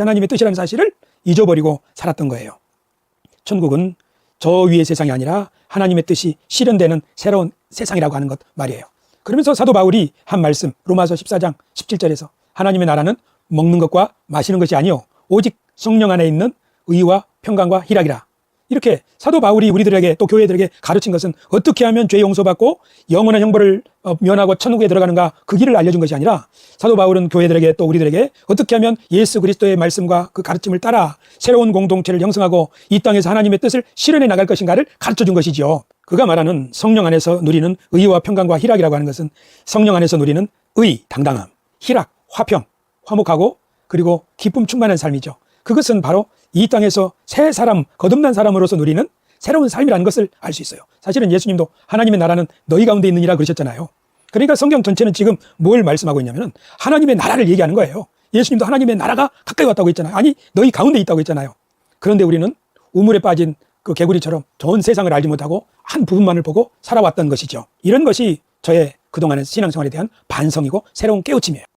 하나님의 뜻이라는 사실을 잊어버리고 살았던 거예요. 천국은 저 위의 세상이 아니라 하나님의 뜻이 실현되는 새로운 세상이라고 하는 것 말이에요. 그러면서 사도 바울이 한 말씀 로마서 14장 17절에서 하나님의 나라는 먹는 것과 마시는 것이 아니요 오직 성령 안에 있는 의와 평강과 희락이라. 이렇게 사도 바울이 우리들에게 또 교회들에게 가르친 것은 어떻게 하면 죄 용서받고 영원한 형벌을 어, 면하고 천국에 들어가는가 그 길을 알려준 것이 아니라 사도 바울은 교회들에게 또 우리들에게 어떻게 하면 예수 그리스도의 말씀과 그 가르침을 따라 새로운 공동체를 형성하고 이 땅에서 하나님의 뜻을 실현해 나갈 것인가를 가르쳐 준 것이지요. 그가 말하는 성령 안에서 누리는 의와 평강과 희락이라고 하는 것은 성령 안에서 누리는 의, 당당함, 희락, 화평, 화목하고 그리고 기쁨 충만한 삶이죠. 그것은 바로 이 땅에서 새 사람, 거듭난 사람으로서 누리는 새로운 삶이라는 것을 알 수 있어요. 사실은 예수님도 하나님의 나라는 너희 가운데 있느니라 그러셨잖아요. 그러니까 성경 전체는 지금 뭘 말씀하고 있냐면은 하나님의 나라를 얘기하는 거예요. 예수님도 하나님의 나라가 가까이 왔다고 했잖아요. 아니, 너희 가운데 있다고 했잖아요. 그런데 우리는 우물에 빠진 그 개구리처럼 전 세상을 알지 못하고 한 부분만을 보고 살아왔던 것이죠. 이런 것이 저의 그동안의 신앙생활에 대한 반성이고 새로운 깨우침이에요.